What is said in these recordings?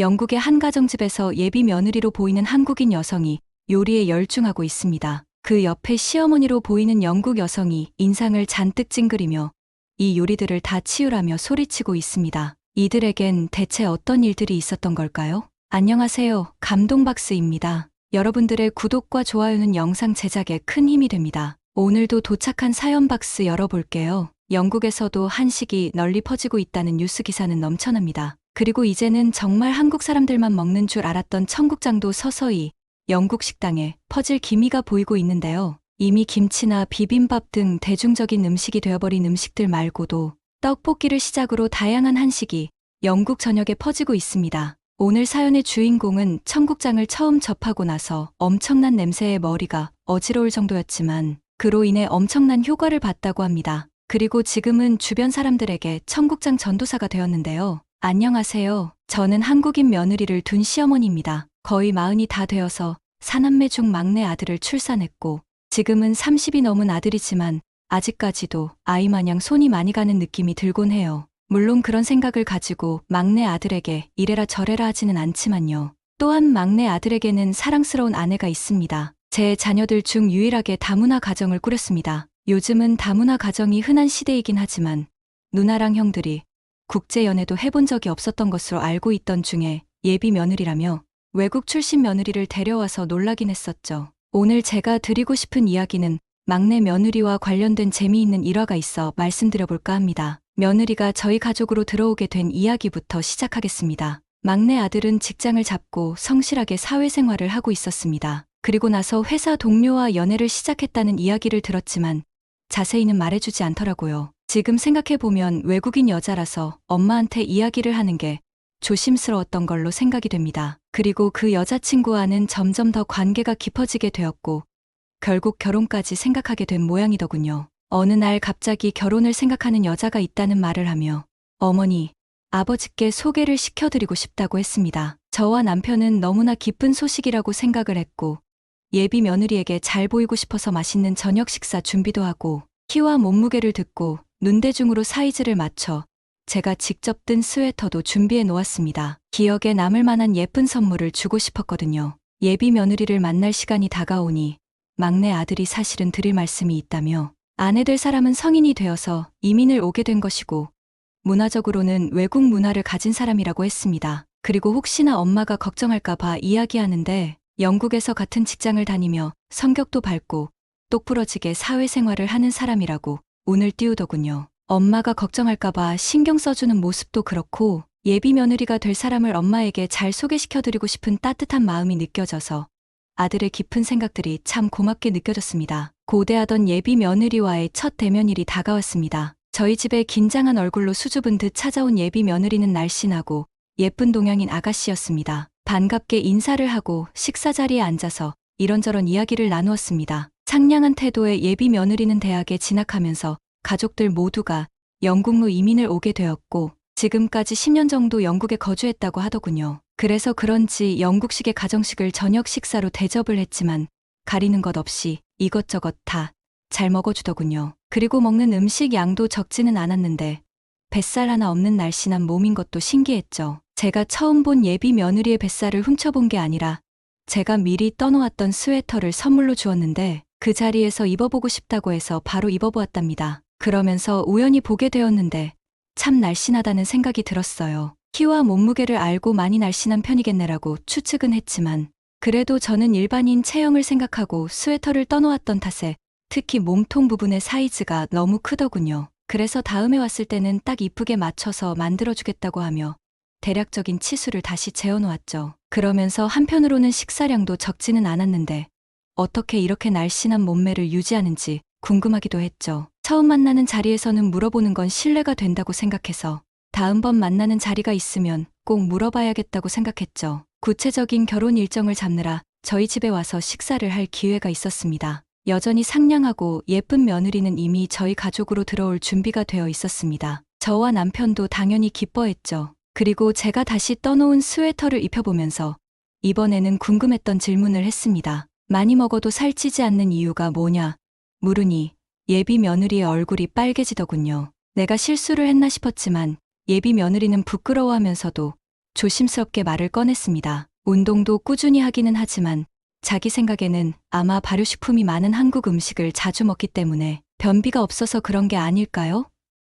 영국의 한 가정집에서 예비 며느리로 보이는 한국인 여성이 요리에 열중하고 있습니다. 그 옆에 시어머니로 보이는 영국 여성이 인상을 잔뜩 찡그리며 이 요리들을 다 치우라며 소리치고 있습니다. 이들에겐 대체 어떤 일들이 있었던 걸까요? 안녕하세요. 감동박스입니다. 여러분들의 구독과 좋아요는 영상 제작에 큰 힘이 됩니다. 오늘도 도착한 사연 박스 열어볼게요. 영국에서도 한식이 널리 퍼지고 있다는 뉴스 기사는 넘쳐납니다. 그리고 이제는 정말 한국 사람들만 먹는 줄 알았던 청국장도 서서히 영국 식당에 퍼질 기미가 보이고 있는데요. 이미 김치나 비빔밥 등 대중적인 음식이 되어버린 음식들 말고도 떡볶이를 시작으로 다양한 한식이 영국 전역에 퍼지고 있습니다. 오늘 사연의 주인공은 청국장을 처음 접하고 나서 엄청난 냄새에 머리가 어지러울 정도였지만 그로 인해 엄청난 효과를 봤다고 합니다. 그리고 지금은 주변 사람들에게 청국장 전도사가 되었는데요. 안녕하세요. 저는 한국인 며느리를 둔 시어머니입니다. 거의 마흔이 다 되어서 사남매 중 막내 아들을 출산했고 지금은 30이 넘은 아들이지만 아직까지도 아이 마냥 손이 많이 가는 느낌이 들곤 해요. 물론 그런 생각을 가지고 막내 아들에게 이래라 저래라 하지는 않지만요. 또한 막내 아들에게는 사랑스러운 아내가 있습니다. 제 자녀들 중 유일하게 다문화 가정을 꾸렸습니다. 요즘은 다문화 가정이 흔한 시대이긴 하지만 누나랑 형들이 국제 연애도 해본 적이 없었던 것으로 알고 있던 중에 예비 며느리라며 외국 출신 며느리를 데려와서 놀라긴 했었죠. 오늘 제가 드리고 싶은 이야기는 막내 며느리와 관련된 재미있는 일화가 있어 말씀드려볼까 합니다. 며느리가 저희 가족으로 들어오게 된 이야기부터 시작하겠습니다. 막내 아들은 직장을 잡고 성실하게 사회생활을 하고 있었습니다. 그리고 나서 회사 동료와 연애를 시작했다는 이야기를 들었지만 자세히는 말해주지 않더라고요. 지금 생각해보면 외국인 여자라서 엄마한테 이야기를 하는 게 조심스러웠던 걸로 생각이 됩니다. 그리고 그 여자친구와는 점점 더 관계가 깊어지게 되었고, 결국 결혼까지 생각하게 된 모양이더군요. 어느 날 갑자기 결혼을 생각하는 여자가 있다는 말을 하며, 어머니, 아버지께 소개를 시켜드리고 싶다고 했습니다. 저와 남편은 너무나 기쁜 소식이라고 생각을 했고, 예비 며느리에게 잘 보이고 싶어서 맛있는 저녁 식사 준비도 하고, 키와 몸무게를 듣고 눈대중으로 사이즈를 맞춰 제가 직접 뜬 스웨터도 준비해 놓았습니다. 기억에 남을 만한 예쁜 선물을 주고 싶었거든요. 예비 며느리를 만날 시간이 다가오니 막내 아들이 사실은 드릴 말씀이 있다며 아내 될 사람은 성인이 되어서 이민을 오게 된 것이고 문화적으로는 외국 문화를 가진 사람이라고 했습니다. 그리고 혹시나 엄마가 걱정할까봐 이야기하는데 영국에서 같은 직장을 다니며 성격도 밝고 똑부러지게 사회생활을 하는 사람이라고 운을 띄우더군요. 엄마가 걱정할까봐 신경 써주는 모습도 그렇고 예비 며느리가 될 사람을 엄마에게 잘 소개시켜드리고 싶은 따뜻한 마음이 느껴져서 아들의 깊은 생각들이 참 고맙게 느껴졌습니다. 고대하던 예비 며느리와의 첫 대면일이 다가왔습니다. 저희 집에 긴장한 얼굴로 수줍은 듯 찾아온 예비 며느리는 날씬하고 예쁜 동양인 아가씨였습니다. 반갑게 인사를 하고 식사 자리에 앉아서 이런저런 이야기를 나누었습니다. 상냥한 태도의 예비 며느리는 대학에 진학하면서 가족들 모두가 영국로 이민을 오게 되었고 지금까지 10년 정도 영국에 거주했다고 하더군요. 그래서 그런지 영국식의 가정식을 저녁 식사로 대접을 했지만 가리는 것 없이 이것저것 다 잘 먹어주더군요. 그리고 먹는 음식 양도 적지는 않았는데 뱃살 하나 없는 날씬한 몸인 것도 신기했죠. 제가 처음 본 예비 며느리의 뱃살을 훔쳐본 게 아니라 제가 미리 떠놓았던 스웨터를 선물로 주었는데 그 자리에서 입어보고 싶다고 해서 바로 입어보았답니다. 그러면서 우연히 보게 되었는데 참 날씬하다는 생각이 들었어요. 키와 몸무게를 알고 많이 날씬한 편이겠네라고 추측은 했지만 그래도 저는 일반인 체형을 생각하고 스웨터를 떠놓았던 탓에 특히 몸통 부분의 사이즈가 너무 크더군요. 그래서 다음에 왔을 때는 딱 이쁘게 맞춰서 만들어주겠다고 하며 대략적인 치수를 다시 재어놓았죠. 그러면서 한편으로는 식사량도 적지는 않았는데 어떻게 이렇게 날씬한 몸매를 유지하는지 궁금하기도 했죠. 처음 만나는 자리에서는 물어보는 건 신뢰가 된다고 생각해서 다음번 만나는 자리가 있으면 꼭 물어봐야겠다고 생각했죠. 구체적인 결혼 일정을 잡느라 저희 집에 와서 식사를 할 기회가 있었습니다. 여전히 상냥하고 예쁜 며느리는 이미 저희 가족으로 들어올 준비가 되어 있었습니다. 저와 남편도 당연히 기뻐했죠. 그리고 제가 다시 떠놓은 스웨터를 입혀보면서 이번에는 궁금했던 질문을 했습니다. 많이 먹어도 살찌지 않는 이유가 뭐냐? 물으니 예비 며느리의 얼굴이 빨개지더군요. 내가 실수를 했나 싶었지만 예비 며느리는 부끄러워하면서도 조심스럽게 말을 꺼냈습니다. 운동도 꾸준히 하기는 하지만 자기 생각에는 아마 발효식품이 많은 한국 음식을 자주 먹기 때문에 변비가 없어서 그런 게 아닐까요?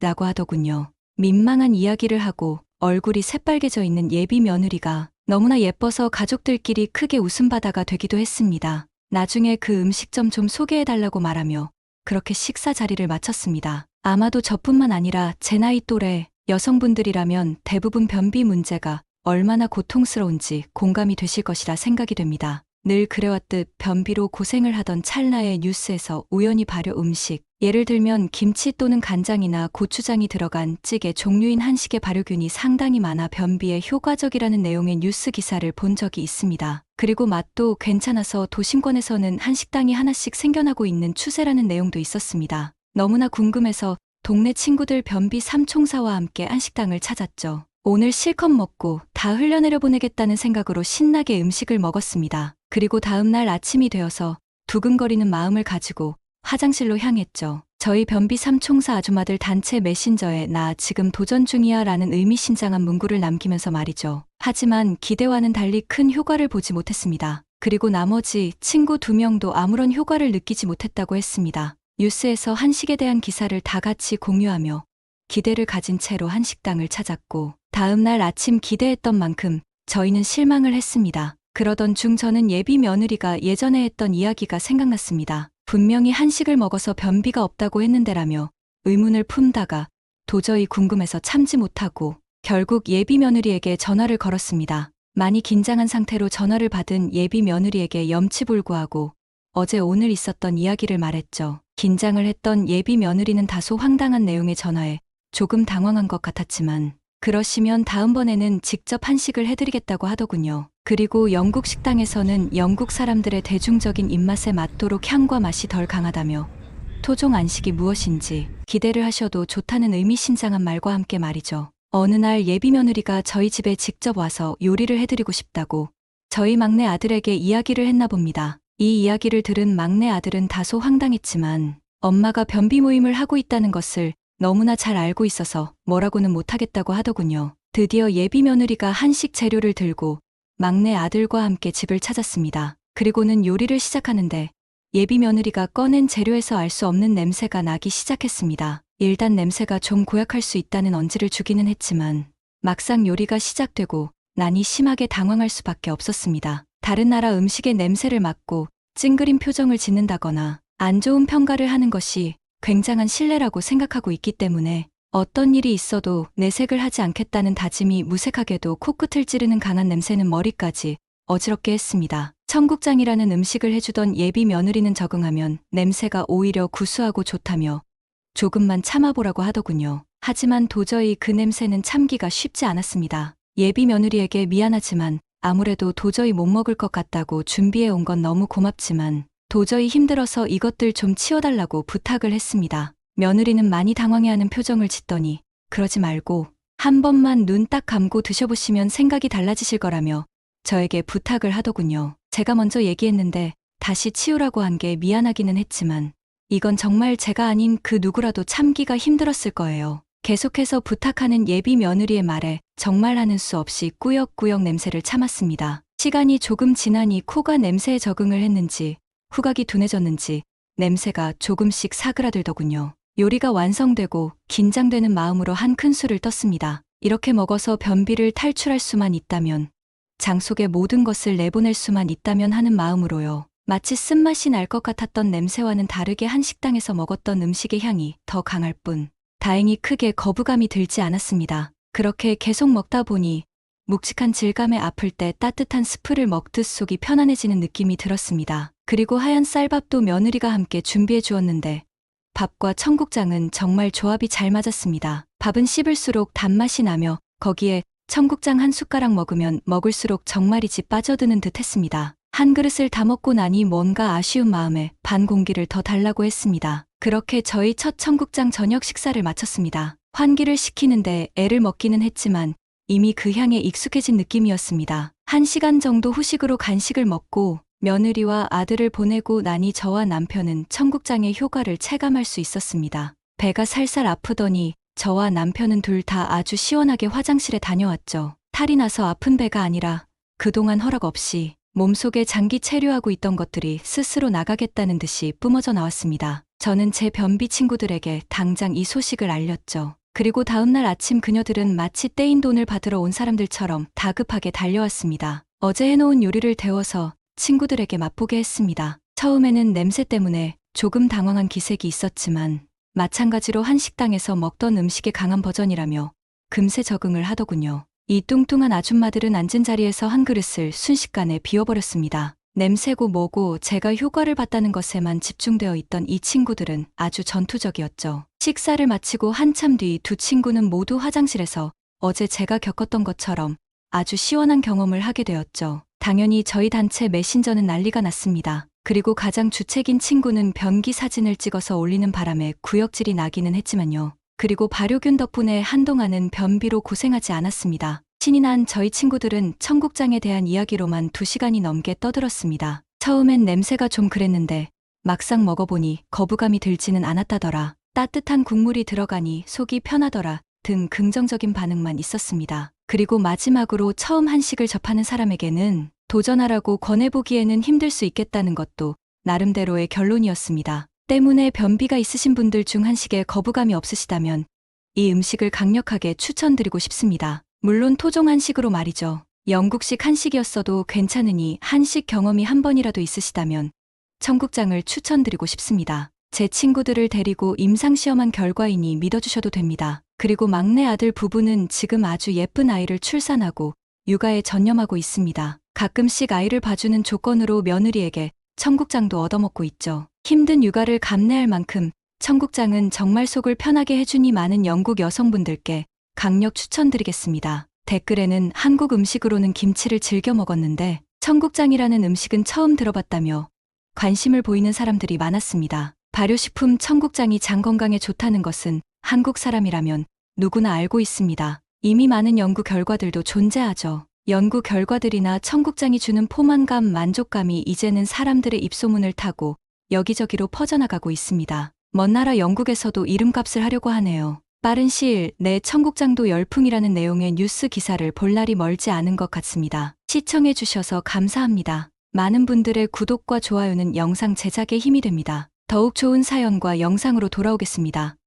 라고 하더군요. 민망한 이야기를 하고 얼굴이 새빨개져 있는 예비 며느리가 너무나 예뻐서 가족들끼리 크게 웃음바다가 되기도 했습니다. 나중에 그 음식점 좀 소개해달라고 말하며 그렇게 식사 자리를 마쳤습니다. 아마도 저뿐만 아니라 제 나이 또래 여성분들이라면 대부분 변비 문제가 얼마나 고통스러운지 공감이 되실 것이라 생각이 됩니다. 늘 그래왔듯 변비로 고생을 하던 찰나의 뉴스에서 우연히 발효 음식, 예를 들면 김치 또는 간장이나 고추장이 들어간 찌개 종류인 한식의 발효균이 상당히 많아 변비에 효과적이라는 내용의 뉴스 기사를 본 적이 있습니다. 그리고 맛도 괜찮아서 도심권에서는 한식당이 하나씩 생겨나고 있는 추세라는 내용도 있었습니다. 너무나 궁금해서 동네 친구들 변비 삼총사와 함께 한식당을 찾았죠. 오늘 실컷 먹고 다 흘려내려 보내겠다는 생각으로 신나게 음식을 먹었습니다. 그리고 다음날 아침이 되어서 두근거리는 마음을 가지고 화장실로 향했죠. 저희 변비 삼총사 아줌마들 단체 메신저에 나 지금 도전 중이야 라는 의미심장한 문구를 남기면서 말이죠. 하지만 기대와는 달리 큰 효과를 보지 못했습니다. 그리고 나머지 친구 두 명도 아무런 효과를 느끼지 못했다고 했습니다. 뉴스에서 한식에 대한 기사를 다 같이 공유하며 기대를 가진 채로 한식당을 찾았고 다음날 아침 기대했던 만큼 저희는 실망을 했습니다. 그러던 중 저는 예비 며느리가 예전에 했던 이야기가 생각났습니다. 분명히 한식을 먹어서 변비가 없다고 했는데라며 의문을 품다가 도저히 궁금해서 참지 못하고 결국 예비 며느리에게 전화를 걸었습니다. 많이 긴장한 상태로 전화를 받은 예비 며느리에게 염치불구하고 어제 오늘 있었던 이야기를 말했죠. 긴장을 했던 예비 며느리는 다소 황당한 내용의 전화에 조금 당황한 것 같았지만 그러시면 다음번에는 직접 한식을 해드리겠다고 하더군요. 그리고 영국 식당에서는 영국 사람들의 대중적인 입맛에 맞도록 향과 맛이 덜 강하다며 토종 안식이 무엇인지 기대를 하셔도 좋다는 의미심장한 말과 함께 말이죠. 어느 날 예비 며느리가 저희 집에 직접 와서 요리를 해드리고 싶다고 저희 막내 아들에게 이야기를 했나 봅니다. 이 이야기를 들은 막내 아들은 다소 황당했지만 엄마가 변비 모임을 하고 있다는 것을 너무나 잘 알고 있어서 뭐라고는 못하겠다고 하더군요. 드디어 예비 며느리가 한식 재료를 들고 막내 아들과 함께 집을 찾았습니다. 그리고는 요리를 시작하는데 예비 며느리가 꺼낸 재료에서 알 수 없는 냄새가 나기 시작했습니다. 일단 냄새가 좀 고약할 수 있다는 언지를 주기는 했지만 막상 요리가 시작되고 난이 심하게 당황할 수밖에 없었습니다. 다른 나라 음식의 냄새를 맡고 찡그린 표정을 짓는다거나 안 좋은 평가를 하는 것이 굉장한 신뢰라고 생각하고 있기 때문에 어떤 일이 있어도 내색을 하지 않겠다는 다짐이 무색하게도 코끝을 찌르는 강한 냄새는 머리까지 어지럽게 했습니다. 청국장이라는 음식을 해주던 예비 며느리는 적응하면 냄새가 오히려 구수하고 좋다며 조금만 참아보라고 하더군요. 하지만 도저히 그 냄새는 참기가 쉽지 않았습니다. 예비 며느리에게 미안하지만 아무래도 도저히 못 먹을 것 같다고 준비해 온 건 너무 고맙지만 도저히 힘들어서 이것들 좀 치워달라고 부탁을 했습니다. 며느리는 많이 당황해하는 표정을 짓더니 그러지 말고 한 번만 눈 딱 감고 드셔보시면 생각이 달라지실 거라며 저에게 부탁을 하더군요. 제가 먼저 얘기했는데 다시 치우라고 한 게 미안하기는 했지만 이건 정말 제가 아닌 그 누구라도 참기가 힘들었을 거예요. 계속해서 부탁하는 예비 며느리의 말에 정말 하는 수 없이 꾸역꾸역 냄새를 참았습니다. 시간이 조금 지나니 코가 냄새에 적응을 했는지 후각이 둔해졌는지 냄새가 조금씩 사그라들더군요. 요리가 완성되고 긴장되는 마음으로 한 큰술을 떴습니다. 이렇게 먹어서 변비를 탈출할 수만 있다면 장 속의 모든 것을 내보낼 수만 있다면 하는 마음으로요. 마치 쓴맛이 날 것 같았던 냄새와는 다르게 한 식당에서 먹었던 음식의 향이 더 강할 뿐 다행히 크게 거부감이 들지 않았습니다. 그렇게 계속 먹다 보니 묵직한 질감에 아플 때 따뜻한 스프를 먹듯 속이 편안해지는 느낌이 들었습니다. 그리고 하얀 쌀밥도 며느리가 함께 준비해 주었는데 밥과 청국장은 정말 조합이 잘 맞았습니다. 밥은 씹을수록 단맛이 나며 거기에 청국장 한 숟가락 먹으면 먹을수록 정말이지 빠져드는 듯 했습니다. 한 그릇을 다 먹고 나니 뭔가 아쉬운 마음에 반 공기를 더 달라고 했습니다. 그렇게 저희 첫 청국장 저녁 식사를 마쳤습니다. 환기를 시키는데 애를 먹기는 했지만 이미 그 향에 익숙해진 느낌이었습니다. 한 시간 정도 후식으로 간식을 먹고 며느리와 아들을 보내고 나니 저와 남편은 청국장의 효과를 체감할 수 있었습니다. 배가 살살 아프더니 저와 남편은 둘 다 아주 시원하게 화장실에 다녀왔죠. 탈이 나서 아픈 배가 아니라 그동안 허락 없이 몸속에 장기 체류하고 있던 것들이 스스로 나가겠다는 듯이 뿜어져 나왔습니다. 저는 제 변비 친구들에게 당장 이 소식을 알렸죠. 그리고 다음날 아침 그녀들은 마치 떼인 돈을 받으러 온 사람들처럼 다급하게 달려왔습니다. 어제 해놓은 요리를 데워서 친구들에게 맛보게 했습니다. 처음에는 냄새 때문에 조금 당황한 기색이 있었지만 마찬가지로 한 식당에서 먹던 음식의 강한 버전이라며 금세 적응을 하더군요. 이 뚱뚱한 아줌마들은 앉은 자리에서 한 그릇을 순식간에 비워버렸습니다. 냄새고 뭐고 제가 효과를 봤다는 것에만 집중되어 있던 이 친구들은 아주 전투적이었죠. 식사를 마치고 한참 뒤 두 친구는 모두 화장실에서 어제 제가 겪었던 것처럼 아주 시원한 경험을 하게 되었죠. 당연히 저희 단체 메신저는 난리가 났습니다. 그리고 가장 주책인 친구는 변기 사진을 찍어서 올리는 바람에 구역질이 나기는 했지만요. 그리고 발효균 덕분에 한동안은 변비로 고생하지 않았습니다. 신이 난 저희 친구들은 청국장에 대한 이야기로만 두 시간이 넘게 떠들었습니다. 처음엔 냄새가 좀 그랬는데 막상 먹어보니 거부감이 들지는 않았다더라. 따뜻한 국물이 들어가니 속이 편하더라. 등 긍정적인 반응만 있었습니다. 그리고 마지막으로 처음 한식을 접하는 사람에게는 도전하라고 권해보기에는 힘들 수 있겠다는 것도 나름대로의 결론이었습니다. 때문에 변비가 있으신 분들 중 한식에 거부감이 없으시다면 이 음식을 강력하게 추천드리고 싶습니다. 물론 토종 한식으로 말이죠. 영국식 한식이었어도 괜찮으니 한식 경험이 한 번이라도 있으시다면 청국장을 추천드리고 싶습니다. 제 친구들을 데리고 임상시험한 결과이니 믿어주셔도 됩니다. 그리고 막내 아들 부부는 지금 아주 예쁜 아이를 출산하고 육아에 전념하고 있습니다. 가끔씩 아이를 봐주는 조건으로 며느리에게 청국장도 얻어먹고 있죠. 힘든 육아를 감내할 만큼 청국장은 정말 속을 편하게 해주니 많은 영국 여성분들께 강력 추천드리겠습니다. 댓글에는 한국 음식으로는 김치를 즐겨 먹었는데 청국장이라는 음식은 처음 들어봤다며 관심을 보이는 사람들이 많았습니다. 발효식품 청국장이 장 건강에 좋다는 것은 한국 사람이라면 누구나 알고 있습니다. 이미 많은 연구 결과들도 존재하죠. 연구 결과들이나 청국장이 주는 포만감, 만족감이 이제는 사람들의 입소문을 타고 여기저기로 퍼져나가고 있습니다. 먼 나라 영국에서도 이름값을 하려고 하네요. 빠른 시일 내 청국장도 열풍이라는 내용의 뉴스 기사를 볼 날이 멀지 않은 것 같습니다. 시청해 주셔서 감사합니다. 많은 분들의 구독과 좋아요는 영상 제작에 힘이 됩니다. 더욱 좋은 사연과 영상으로 돌아오겠습니다.